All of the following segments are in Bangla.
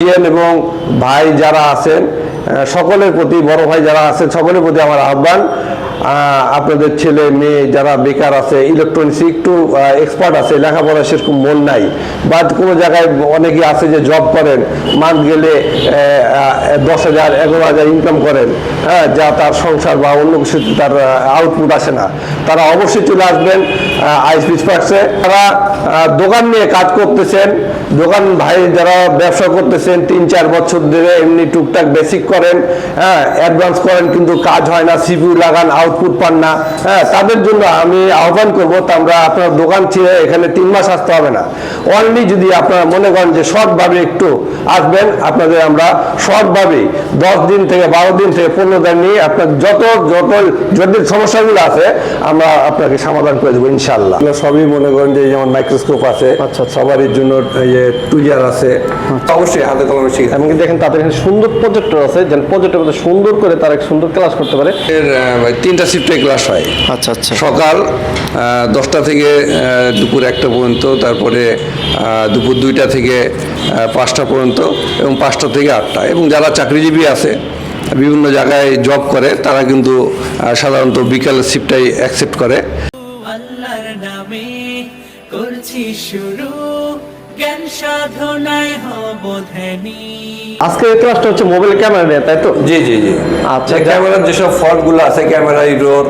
এবং ভাই যারা আছেন সকলের প্রতি বড় ভাই যারা আছেন সকলের প্রতি আমার আহ্বান। আহ, আপনাদের ছেলে, মেয়ে যারা বেকার আছে ইলেকট্রনিক্স একটু এক্সপার্ট আছে, লেখাপড়া সেরকম মন নাই। বা কোনো জায়গায় অনেকেই আছে যে জব করেন মান্থ গেলে দশ হাজার, এগারো হাজার ইনকাম করেন হ্যাঁ যা তার সংসার বা অন্য কিছুতে তার আউটপুট আসে না। তারা অবশ্যই চলে আসবেন আইসপি পার্কসে তারা দোকান নিয়ে কাজ করতেছেন, দোকান ভাই যারা ব্যবসা করতেছেন, তিন, চার বছর ধরে এমনি টুকটাক বেসিক করেন হ্যাঁ অ্যাডভান্স করেন, কিন্তু কাজ হয় না সিপিউ লাগান আউটপুট পান না। হ্যাঁ তাদের জন্য আমি আহ্বান করব আমরা আপনার দোকান ছেড়ে এখানে তিন মাস আসতে হবে না। অনলি যদি আপনারা মনে করেন যে শর্টভাবে একটু আসবেন আপনাদের আমরা শর্টভাবে দশ দিন থেকে বারো দিন থেকে পনেরো দিন নিয়ে আপনার যত যত জটিল সমস্যাগুলো আছে আমরা আপনাকে সমাধান করে দেবো ইনশাল্লাহ সবই মনে করেন যে যেমন মাইক্রোস্কোপ আছে আচ্ছা, সবারই জন্য এই যে আছে। অবশ্যই হাতে কলমে শিখে এমনকি দেখেন তাদের এখানে সুন্দর প্রজেক্টর আছে যেন প্রজেক্টের সুন্দর করে তারা সুন্দর ক্লাস করতে পারে। আহ, তিনটা শিফটে ক্লাস হয়। আচ্ছা আচ্ছা। সকাল দশটা থেকে দুপুর একটা পর্যন্ত তারপরে দুপুর দুইটা থেকে পাঁচটা পর্যন্ত এবং পাঁচটা থেকে আটটা। এবং যারা চাকরিজীবী আছে বিভিন্ন জায়গায় জব করে তারা কিন্তু সাধারণত বিকাল শিফটটাই অ্যাকসেপ্ট করে। আল্লাহর নামে করছি শুরু। জ্ঞান সাধনায় হব ধ্যানী। আজকে ক্লাসটা হচ্ছে মোবাইল ক্যামেরা নিয়ে তাই তো? জি জি জি। আচ্ছা, ক্যামেরার যেসব ফল্টগুলো আছে ক্যামেরা ইরোর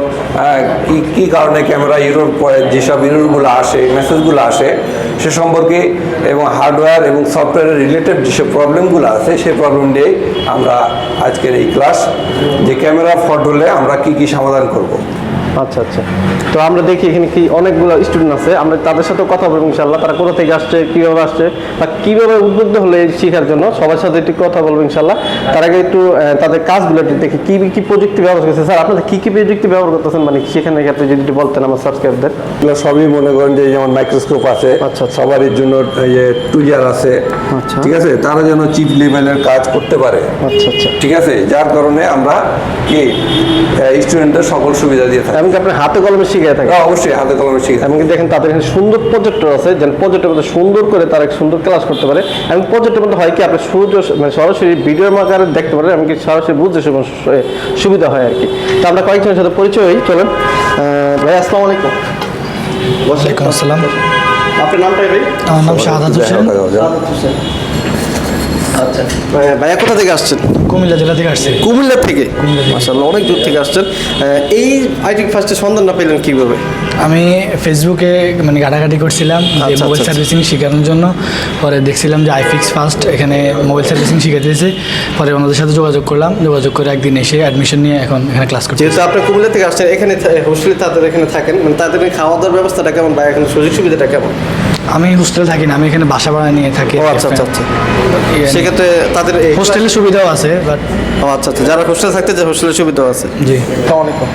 কি কি কারণে ক্যামেরা ইরোর যেসব ইরোরগুলো আসে মেসেজগুলো আসে সে সম্পর্কে এবং হার্ডওয়্যার এবং সফটওয়্যারের রিলেটেড যেসব প্রবলেমগুলো আছে সেই প্রবলেম নিয়েই আমরা আজকের এই ক্লাস যে ক্যামেরা ফল্ট হলে আমরা কি কি সমাধান করব? আচ্ছা আচ্ছা। তো আমরা দেখি এখানে কি অনেকগুলো স্টুডেন্ট আছে। আমরা তাদের সাথে কথা বলব ইনশাল্লাহ তারা কোথা থেকে আসছে কীভাবে আসছে বা কীভাবে উদ্বুদ্ধ হলে শেখার জন্য সবার সাথে একটু কথা বলব ইনশাল্লাহ তার আগে একটু তাদের কাজগুলো একটু দেখি। কী কী প্রযুক্তি ব্যবহার করছে স্যার আপনাদের কী কী প্রযুক্তি ব্যবহার করতেছেন? মানে সেখানে ক্ষেত্রে যদি একটু বলতেন আমার সাবস্ক্রাইবদের এগুলো সবই মনে করেন যে যেমন মাইক্রোস্কোপ আছে আচ্ছা, আচ্ছা। সবারই জন্য এই যে টুইজার আছে আচ্ছা। ঠিক আছে? তারা যেন চিপ লেভেলের কাজ করতে পারে। আচ্ছা আচ্ছা। ঠিক আছে? যার কারণে আমরা কি স্টুডেন্টদের সকল সুবিধা দিয়ে থাকি। এমনকি আপনি হাতে কলমে শিখে থাকেন হ্যাঁ, অবশ্যই হাতে কলমে শিখে এমনকি দেখেন তাদের এখানে সুন্দর প্রজেক্টর আছে যেন প্রজেক্টের মধ্যে সুন্দর করে তারা সুন্দর ক্লাস করতে পারে। এবং প্রজেক্টের মধ্যে হয় কি আপনি সূর্য মানে সরাসরি ভিডিওর মাকারে দেখতে পারেন এমনকি সরাসরি বুঝতে সুবিধা হয় আর কি। তো আমরা কয়েকজনের সাথে পরিচয় হই চলেন। ভাই আসসালামু আলাইকুম। ওয়ালাইকুম আসসালাম। আপনার নামটাই ভাই? আমার নাম শাহাদাত হোসেন। সাদাত হোসেন। আচ্ছা। ভাই- ভাইয়া কোথা থেকে আসছেন? কুমিল্লা জেলা থেকে আসছি। কুমিল্লা থেকে? মাসাল্লাহ অনেক দূর থেকে আসছেন। এই আইটি ফার্স্টের সন্ধানটা পেলেন কীভাবে? আমি ফেসবুকে মানে ঘাটাঘাটি করছিলাম যে আচ্ছা, মোবাইল আচ্ছা, সার্ভিসিং শেখানোর জন্য। পরে দেখছিলাম যে আইফিক্স ফার্স্ট এখানে মোবাইল সার্ভিসিং শিখাতেছে পরে ওনাদের সাথে যোগাযোগ করলাম। যোগাযোগ করে একদিন এসে অ্যাডমিশন নিয়ে এখন এখানে ক্লাস করছি যেহেতু আপনি কুমিল্লা থেকে আসছেন এখানে হোস্টেলে তাদের এখানে থাকেন মানে তাদের খাওয়া দাওয়ার ব্যবস্থাটা কেমন? বা এখানে সুযোগ সুবিধাটা কেমন? আমি হোস্টেলে থাকি না আমি এখানে বাসা ভাড়া নিয়ে থাকি ও আচ্ছা আচ্ছা আচ্ছা। সেক্ষেত্রে তাদের হোস্টেলের সুবিধাও আছে বাট ও আচ্ছা আচ্ছা। যারা হোস্টেলে থাকতে যে হোস্টেলের সুবিধাও আছে। জি। আসসালামু আলাইকুম।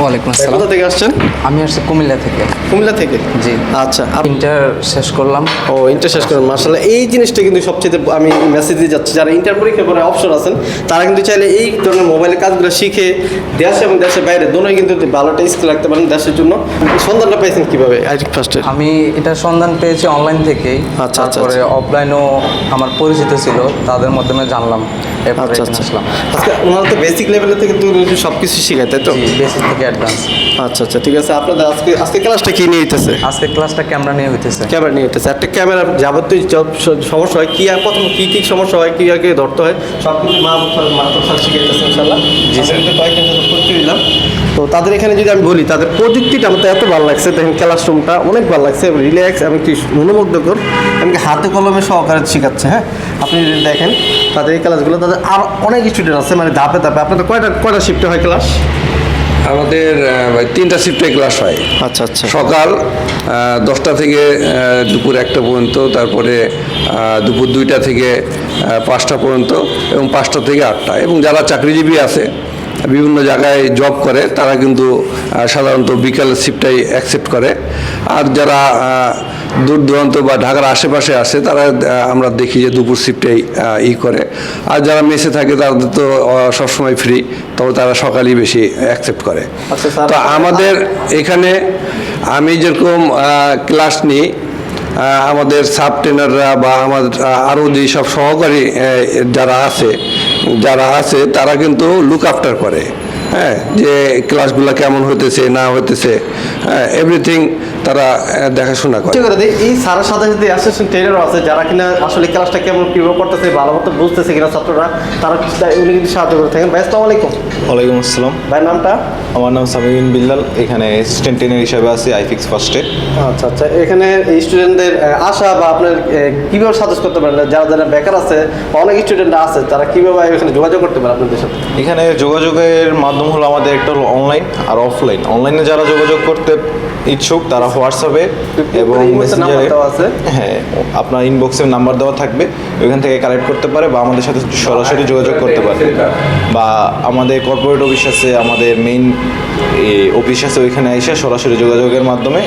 ওয়ালাইকুম আসসালাম। কোথা থেকে আসছেন? আমি আসছি কুমিল্লা থেকে। কুমিল্লা থেকে? জি। আচ্ছা ইন্টার শেষ করলাম। ও ইন্টার শেষ করেন মার্শাল্লাহ এই জিনিসটা কিন্তু সবচেয়ে আমি মেসেজ দিয়ে যাচ্ছি। যারা ইন্টার পরীক্ষা পরে অপশন আছেন তারা কিন্তু চাইলে এই ধরনের মোবাইলের কাজগুলো শিখে দেশ এবং দেশের বাইরে দোনোই কিন্তু ভালোটা স্কিল রাখতে পারেন দেশের জন্য। সন্ধানটা পাইছেন কীভাবে? আইটি ফার্স্টের আমি এটা সন্ধান পেয়েছি অনলাইন থেকেই। আচ্ছা, আচ্ছা, অফলাইনও আমার পরিচিত ছিল তাদের মাধ্যমে জানলাম। আচ্ছা আচ্ছা। ওনারা তো বেসিক লেভেলের থেকে তো সব কিছু শেখায় তাই তো? বেসিক থেকে অ্যাডভান্স আচ্ছা আচ্ছা ঠিক আছে। আপনাদের আজকে আজকে ক্লাসটা কি নিয়ে দিতেছে আজকে ক্লাসটা ক্যামেরা নিয়ে হইতেছে। ক্যামেরা নিয়ে দিতেছে একটা ক্যামেরা যাবতীয় সমস্যা হয় কি আর প্রথম কি কি সমস্যা হয় কি আগে ধরতে হয় সব কিছু মা মা শিখাইতেছে ইনশাল্লাহ জি স্যার কয়েকজন সাথে দিলাম তো তাদের এখানে যদি আমি বলি তাদের প্রযুক্তিটা আমার এত ভালো লাগছে। দেখেন ক্লাসরুমটা অনেক ভালো লাগছে। রিল্যাক্স এবং কি মনোমুগ্ধকর। এমনকি হাতে কলমে সহকারে শেখাচ্ছে হ্যাঁ? আপনি যদি দেখেন তাদের এই ক্লাসগুলো তাদের আর অনেক স্টুডেন্ট আছে মানে ধাপে ধাপে। আপনাদের কয়টা কয়টা শিফটে হয় ক্লাস আমাদের তিনটা শিফটে ক্লাস হয়। আচ্ছা আচ্ছা। সকাল দশটা থেকে দুপুর একটা পর্যন্ত তারপরে দুপুর দুইটা থেকে পাঁচটা পর্যন্ত এবং পাঁচটা থেকে আটটা। এবং যারা চাকরিজীবী আছে বিভিন্ন জায়গায় জব করে তারা কিন্তু সাধারণত বিকাল শিফটটাই অ্যাকসেপ্ট করে। আর যারা দূর দূরান্ত বা ঢাকার আশেপাশে আসে তারা আমরা দেখি যে দুপুর শিফটেই ই করে। আর যারা মেসে থাকে তাদের তো সবসময় ফ্রি তবে তারা সকালেই বেশি অ্যাকসেপ্ট করে। আচ্ছা, তো আমাদের এখানে আমি যেরকম ক্লাস নিই আমাদের সাব ট্রেনাররা বা আমাদের আরও যেসব সহকারী যারা আছে যারা আছে, তারা কিন্তু লুক আফটার করে। হ্যাঁ যে ক্লাসগুলো কেমন হইতেছে না হইতেছে হ্যাঁ এভরিথিং তারা দেখাশোনা করে। চেষ্টা করে দিই, এই স্যারের সাথে সাথে অ্যাসিস্ট্যান্ট ট্রেনারও আছে যারা কিনা আসলে ক্লাসটা কেমন কীভাবে করতেছে ভালো মতো বুঝতেছে কিনা ছাত্ররা তারা উনি কিন্তু সাহায্য করে থাকেন। ভাই আসসালামু আলাইকুম। ওয়ালাইকুম আসসালাম। ভাইয়ের নামটা? আমার নাম সামিউন বিল্লাল এখানে অ্যাসিস্ট্যান্ট ট্রেনার হিসেবে আছি আইফিক্স ফার্স্টে আচ্ছা আচ্ছা এখানে স্টুডেন্টদের আশা বা আপনার কীভাবে সাজেস্ট করতে পারেন? যারা যারা বেকার আছে বা অনেক স্টুডেন্ট আছে তারা কীভাবে এখানে যোগাযোগ করতে পারে আপনাদের সাথে? এখানে যোগাযোগের মাধ্যম হলো আমাদের একটা হলো অনলাইন আর অফলাইন অনলাইনে যারা যোগাযোগ করতে ইচ্ছুক তারা হোয়াটসঅ্যাপে এবং মেসেঞ্জারে আছে। হ্যাঁ আপনার ইনবক্সের নাম্বার দেওয়া থাকবে। ওইখান থেকে কালেক্ট করতে পারে বা আমাদের সাথে সরাসরি যোগাযোগ করতে পারে। বা আমাদের কর্পোরেট অফিস আছে আমাদের মেইন অফিস আছে ওইখানে এসে সরাসরি যোগাযোগের মাধ্যমে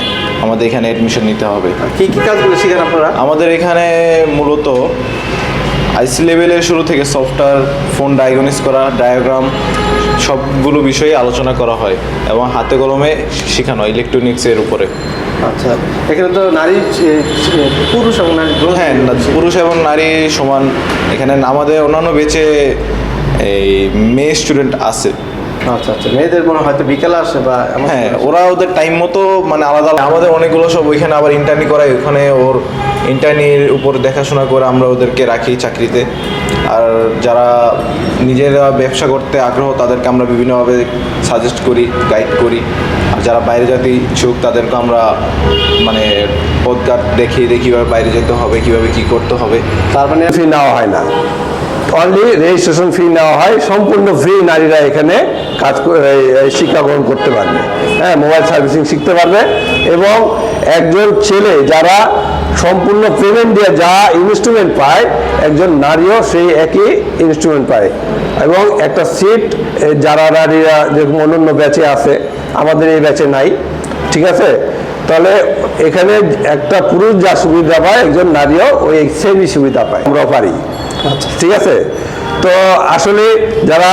আমাদের এখানে অ্যাডমিশন নিতে হবে। কি কি কাজগুলো শিখেন আপনারা? আমাদের এখানে মূলত আইসি লেভেলের শুরু থেকে সফটওয়্যার ফোন ডায়াগনিস করা ডায়াগ্রাম সবগুলো বিষয়ে আলোচনা করা হয় এবং হাতে কলমে শেখানো হয় ইলেকট্রনিক্সের উপরে। আচ্ছা এখানে তো নারী পুরুষ এবং নারী হ্যাঁ পুরুষ এবং নারী সমান। এখানে আমাদের অন্যান্য বেচে এই মেয়ে স্টুডেন্ট আছে। আচ্ছা আচ্ছা। মেয়েদের মনে হয় হয়তো বিকেলে আসে বা হ্যাঁ ওরা ওদের টাইম মতো মানে আলাদা আলাদা। আমাদের অনেকগুলো সব ওইখানে আবার ইন্টার্নি করায় ওখানে ওর ইন্টার্নির উপর দেখাশোনা করে আমরা ওদেরকে রাখি চাকরিতে। আর যারা নিজেরা ব্যবসা করতে আগ্রহ তাদেরকে আমরা বিভিন্নভাবে সাজেস্ট করি গাইড করি। আর যারা বাইরে যেতে ইচ্ছুক তাদেরকে আমরা মানে পদঘাট দেখিয়ে দিই কীভাবে বাইরে যেতে হবে কীভাবে কী করতে হবে। তার মানে ফি নেওয়া হয় না। অনলি রেজিস্ট্রেশন ফি নেওয়া হয়, সম্পূর্ণ ফ্রি নারীরা এখানে কাজ শিক্ষা গ্রহণ করতে পারবে। হ্যাঁ মোবাইল সার্ভিসিং শিখতে পারবে এবং একজন ছেলে যারা সম্পূর্ণ পেমেন্ট দিয়ে যা ইনস্ট্রুমেন্ট পায়, একজন নারীও সেই একই ইনস্ট্রুমেন্ট পায়। এবং একটা সিট যারা নারীরা যেরকম অন্যান্য ব্যাচে আছে, আমাদের এই ব্যাচে নাই, ঠিক আছে? তাহলে এখানে একটা পুরুষ যা সুবিধা পায়, একজন নারীও ওই সেমই সুবিধা পায়। আমরা পারি। ঠিক আছে? তো আসলে যারা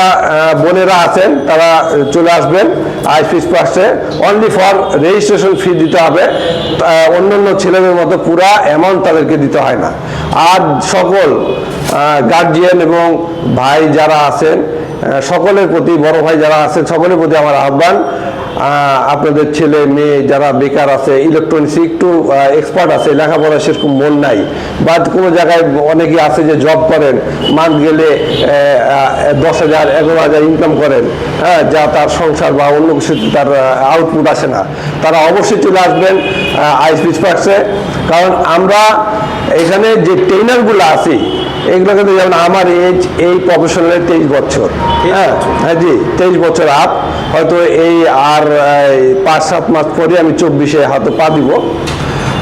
বোনেরা আছেন তারা চলে আসবেন আইফিস পাশে অনলি ফর রেজিস্ট্রেশন ফি দিতে হবে। আহ, অন্যান্য ছেলেদের মতো পুরা অ্যামাউন্ট তাদেরকে দিতে হয় না। আর সকল গার্জিয়ান এবং ভাই যারা আছেন সকলের প্রতি বড় ভাই যারা আছেন সকলের প্রতি আমার আহ্বান। আহ, আপনাদের ছেলে মেয়ে যারা বেকার আছে ইলেকট্রনিক্স একটু এক্সপার্ট আছে লেখাপড়া সেরকম মন নাই। বা কোনো জায়গায় অনেকে আছে যে জব করেন মান্থ গেলে দশ হাজার এগারো হাজার ইনকাম করেন হ্যাঁ যা তার সংসার বা অন্য কিছুতে তার আউটপুট আসে না। তারা অবশ্যই চলে আসবেন আইসপিস পার্কসে কারণ আমরা এখানে যে ট্রেনারগুলো আছি এগুলো কিন্তু যেমন আমার এজ এই প্রফেশনালে তেইশ বছর। হ্যাঁ হ্যাঁ জি তেইশ বছর আপ হয়তো এই আর এই, পাঁচ সাত মাস পরে আমি চব্বিশে হয়তো পা দিব।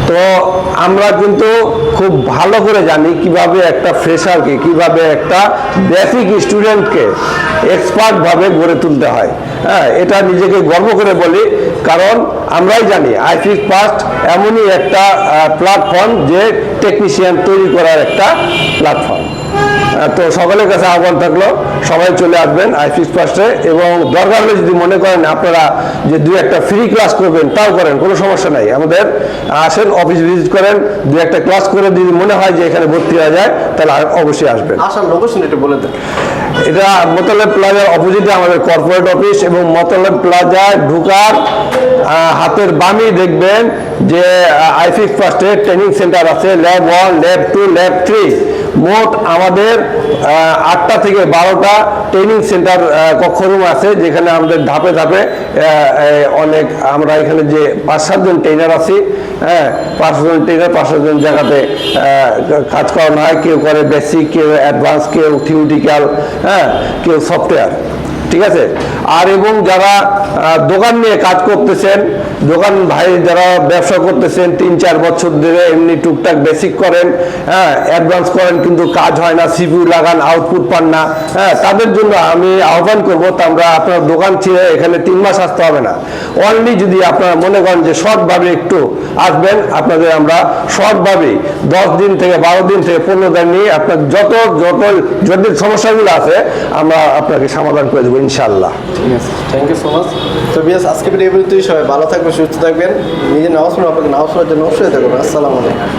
তো আমরা কিন্তু খুব ভালো করে জানি কীভাবে একটা ফ্রেশারকে কীভাবে একটা বেসিক স্টুডেন্টকে এক্সপার্টভাবে গড়ে তুলতে হয়। হ্যাঁ এটা নিজেকে গর্ব করে বলি কারণ আমরাই জানি আইফিস পাস্ট এমনই একটা প্ল্যাটফর্ম যে টেকনিশিয়ান তৈরি করার একটা প্ল্যাটফর্ম তো সকলের কাছে আহ্বান থাকল সবাই চলে আসবেন আইফিস ফার্স্টে এবং দরকার হলে যদি মনে করেন আপনারা যে দুই একটা ফ্রি ক্লাস করবেন তাও করেন কোনো সমস্যা নাই। আমাদের আসেন অফিস ভিজিট করেন দু একটা ক্লাস করে যদি মনে হয় যে এখানে ভর্তি হয়ে যায় তাহলে অবশ্যই আসবেন। আসার লোকেশন একটু বলে দেন। এটা মোতালেব প্লাজার অপোজিটে আমাদের কর্পোরেট অফিস এবং মোতালেব প্লাজায় ঢুকার হাতের বামে দেখবেন যে আইফিক ফার্স্টের ট্রেনিং সেন্টার আছে lab one lab two lab three মোট আমাদের আটটা থেকে বারোটা ট্রেনিং সেন্টার কক্ষরুম আছে, যেখানে আমাদের ধাপে ধাপে অনেক আমরা এখানে যে পাঁচ সাতজন ট্রেনার আছি হ্যাঁ পাঁচ সাতজন ট্রেনার পাঁচ সাতজন জায়গাতে কাজ করানো হয়। কেউ করে বেসিক কেউ অ্যাডভান্স কেউ থিওরিটিক্যাল হ্যাঁ কেউ সফটওয়্যার ঠিক আছে? আর এবং যারা দোকান নিয়ে কাজ করতেছেন, দোকান ভাই যারা ব্যবসা করতেছেন, তিন চার বছর ধরে এমনি টুকটাক বেসিক করেন হ্যাঁ অ্যাডভান্স করেন, কিন্তু কাজ হয় না সিপিউ লাগান আউটপুট পান না হ্যাঁ তাদের জন্য আমি আহ্বান করব তা আমরা আপনার দোকান ছেড়ে এখানে তিন মাস আসতে হবে না। অনলি যদি আপনারা মনে করেন যে শর্টভাবে একটু আসবেন, আপনাদের আমরা শর্টভাবে দশ দিন থেকে বারো দিন থেকে পনেরো দিন নিয়ে আপনার যত যত জটিল সমস্যাগুলো আছে, আমরা আপনাকে সমাধান করে দেবো। ইনশাল্লাহ ঠিক আছে থ্যাংক ইউ সো মাচ তো বিয়াস আজকে ভিডিও পর্যন্তই, সবাই ভালো থাকবেন, সুস্থ থাকবেন। নিজের নামাজ পড়ুন, আপনাকে নামাজ পড়ার জন্য অবশ্যই থাকবেন আসসালামু আলাইকুম।